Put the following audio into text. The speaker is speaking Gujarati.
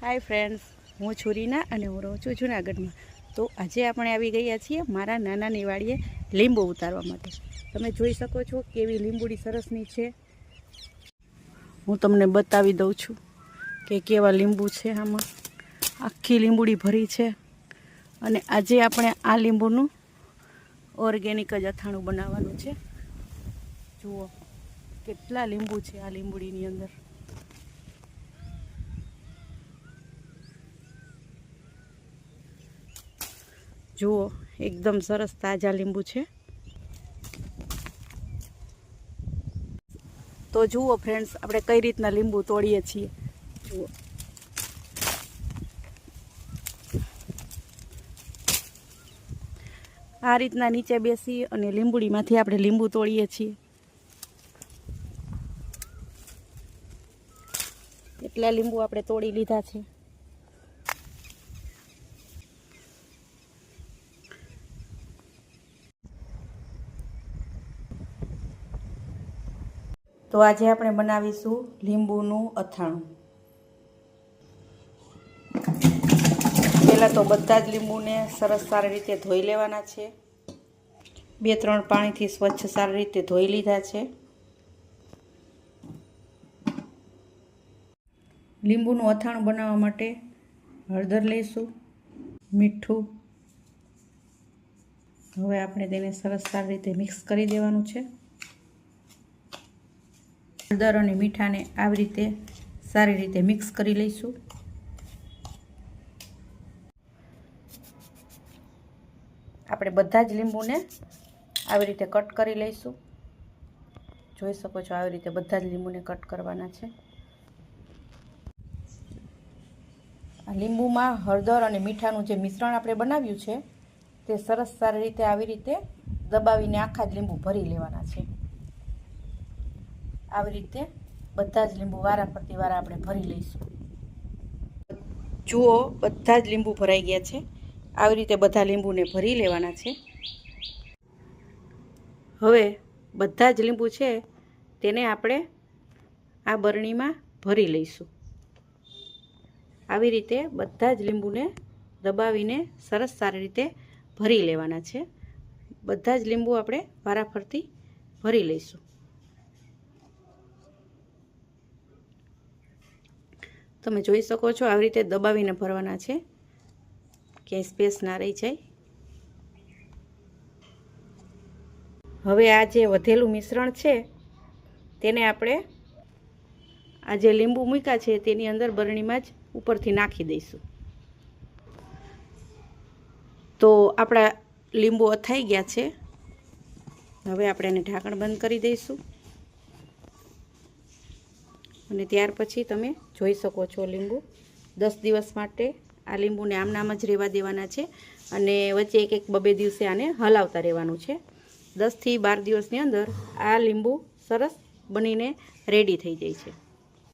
હાય ફ્રેન્ડ્સ હું છું રીના અને હું રહું છું જુનાગઢમાં. તો આજે આપણે આવી ગયા છીએ મારા નાનાની વાડીએ લીંબુ ઉતારવા માટે. તમે જોઈ શકો છો કેવી લીંબુડી સરસની છે. હું તમને બતાવી દઉં છું કે કેવા લીંબુ છે આમાં. આખી લીંબુડી ભરી છે. અને આજે આપણે આ લીંબુનું ઓર્ગેનિક જ અથાણું બનાવવાનું છે. જુઓ, કેટલા લીંબુ છે આ લીંબુડીની અંદર. જુઓ, એકદમ સરસ તાજા લીંબુ છે. તો જુઓ ફ્રેન્ડ્સ આપણે કઈ રીતના લીંબુ તોડીએ છીએ. જુઓ. આ રીતના નીચે બેસી અને લીંબુડીમાંથી આપણે લીંબુ તોડીએ છીએ. એટલા લીંબુ આપણે તોડી લીધા છે. તો આજે આપણે બનાવીશું લીંબુનું અથાણું. પહેલાં તો બધા જ લીંબુને સરસ સારી રીતે ધોઈ લેવાના છે. બે, ત્રણ પાણીથી સ્વચ્છ સારી રીતે ધોઈ લીધા છે. લીંબુનું અથાણું બનાવવા માટે હળદર લઈશું, મીઠું. હવે આપણે તેને સરસ સારી રીતે મિક્સ કરી દેવાનું છે. હળદર અને મીઠાને આવી રીતે સારી રીતે મિક્સ કરી લઈશું. આપણે બધા જ લીંબુને આવી રીતે કટ કરી લઈશું. જોઈ શકો છો આવી રીતે બધા જ લીંબુને કટ કરવાના છે. લીંબુમાં હળદર અને મીઠાનું જે મિશ્રણ આપણે બનાવ્યું છે, તે સરસ સારી રીતે આવી રીતે દબાવીને આખા જ લીંબુ ભરી લેવાના છે. આવી રીતે બધા જ લીંબુ વારા ફરતી વારા આપણે ભરી લઈશું. જુઓ, બધા જ લીંબુ ભરાઈ ગયા છે. આવી રીતે બધા લીંબુને ભરી લેવાના છે. હવે બધા જ લીંબુ છે તેને આપણે આ બરણીમાં ભરી લઈશું. આવી રીતે બધા જ લીંબુને દબાવીને સરસ સારી રીતે ભરી લેવાના છે. બધા જ લીંબુ આપણે વારાફરતી ભરી લઈશું. તમે જોઈ શકો છો આવી રીતે દબાવીને ભરવાના છે. ક્યાંય સ્પેસ ના રહી જાય. હવે આ જે વધેલું મિશ્રણ છે, તેને આપણે આ જે લીંબુ મૂક્યા છે, તેની અંદર બરણીમાં જ ઉપરથી નાખી દઈશું. તો આપણા લીંબુ અથાઈ ગયા છે. હવે આપણે એને ઢાંકણ બંધ કરી દઈશું. અને ત્યાર પછી તમે જોઈ શકો છો લીંબુ. દસ દિવસ માટે આ લીંબુને આમ નામ જ રહેવા દેવાના છે અને વચ્ચે એક એક બબે દિવસે આને હલાવતા રહેવાનું છે. દસથી બાર દિવસની અંદર આ લીંબુ સરસ બનીને રેડી થઈ જાય છે.